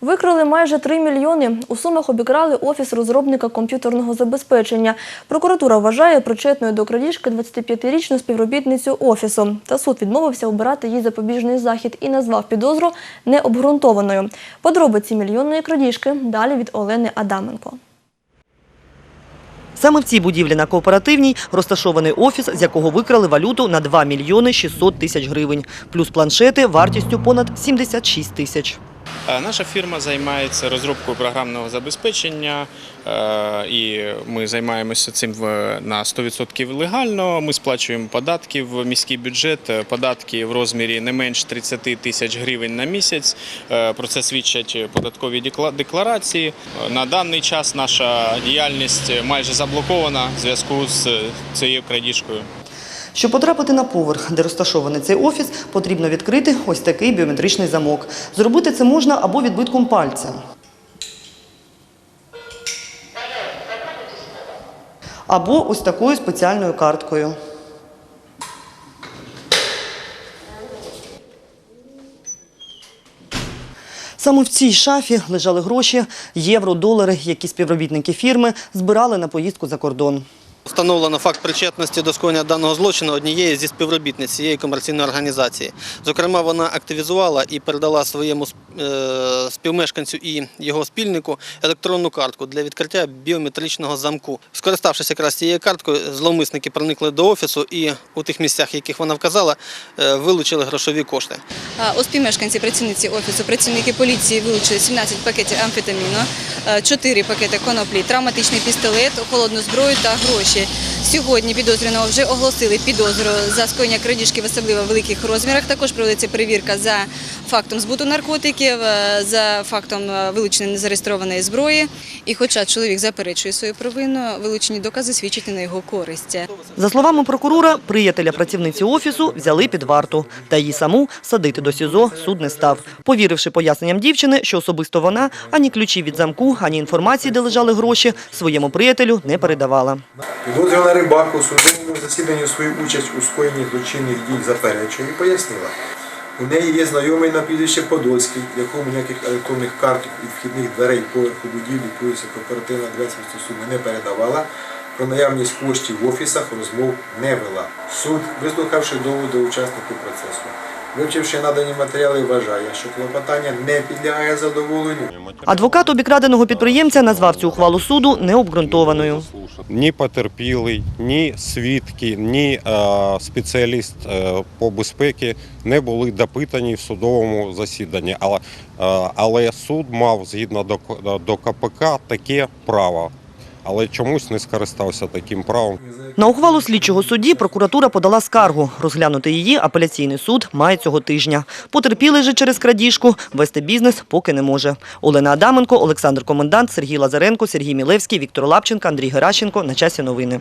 Викрали майже 3 мільйони. У Сумах обікрали офіс розробника комп'ютерного забезпечення. Прокуратура вважає причетною до крадіжки 25-річну співробітницю офісу. Та суд відмовився обирати їй запобіжний захід і назвав підозру необґрунтованою. Подробиці мільйонної крадіжки далі від Олени Адаменко. Саме в цій будівлі на кооперативній розташований офіс, з якого викрали валюту на 2 мільйони 600 тисяч гривень, плюс планшети вартістю понад 76 тисяч. Е, Наша фірма займається розробкою програмного забезпечення, е, і ми займаємося цим на 100% легально. Ми сплачуємо податки в міський бюджет, е, податки в розмірі не менш 30 тисяч гривень на місяць. Про це свідчать податкові декла- декларації. На даний час наша діяльність майже заблокована в зв'язку з цією крадіжкою. Щоб потрапити на поверх, де розташований цей офіс, потрібно відкрити ось такий біометричний замок. Зробити це можна або відбитком пальця. Або ось такою спеціальною карткою. Саме в цій шафі лежали гроші, євро, долари, які співробітники фірми збирали на поїздку за кордон. Встановлено факт причетності до скоєння даного злочину однієї зі співробітниць цієї комерційної організації. Зокрема, вона активізувала і передала своєму е, співмешканцю і його спільнику електронну картку для відкриття біометричного замку. Скориставшись якраз цією карткою, зловмисники проникли до офісу і у тих місцях, яких вона вказала, е, вилучили грошові кошти. У співмешканці працівниці офісу працівники поліції вилучили 17 пакетів амфетаміну, 4 пакети коноплі, травматичний пістолет, холодну зброю та гроші ще Сьогодні підозрюваного вже оголосили підозру за скоєння крадіжки в особливо великих розмірах. Також проводиться перевірка за фактом збуту наркотиків, е, за фактом е, вилучення незареєстрованої зброї. І хоча чоловік заперечує свою провину, вилучені докази свідчать на його користь. За словами прокурора, приятеля працівниці офісу взяли під варту. Та її саму садити до СІЗО суд не став. Повіривши поясненням дівчини, що особисто вона ані ключі від замку, ані інформації, де лежали гроші, своєму приятелю не передавала. Підозрювана Рибак у судовому засіданні свою участь у скоєнні злочинних дій заперечує і пояснила. У неї є знайомий на прізвище Подольський, якому ніяких електронних карт від вхідних дверей поверху будівлі, плюс кооперативна адреса суми не передавала. Про наявність коштів в офісах розмов не вела. Суд, вислухавши доводи учасників процесу, вивчивши надані матеріали, вважає, що клопотання не підлягає задоволенню. Адвокат обікраденого підприємця назвав цю ухвалу суду необґрунтованою. Ні потерпілий, ні свідки, ні е, спеціаліст е, по безпеці не були допитані в судовому засіданні. Але, е, суд мав згідно до КПК таке право. Але чомусь не скористався таким правом. На ухвалу слідчого судді прокуратура подала скаргу. Розглянути її апеляційний суд має цього тижня. Потерпілий же через крадіжку вести бізнес поки не може. Олена Адаменко, Олександр Комендант, Сергій Лазаренко, Сергій Мілевський, Віктор Лапченко, Андрій Геращенко. На часі новини.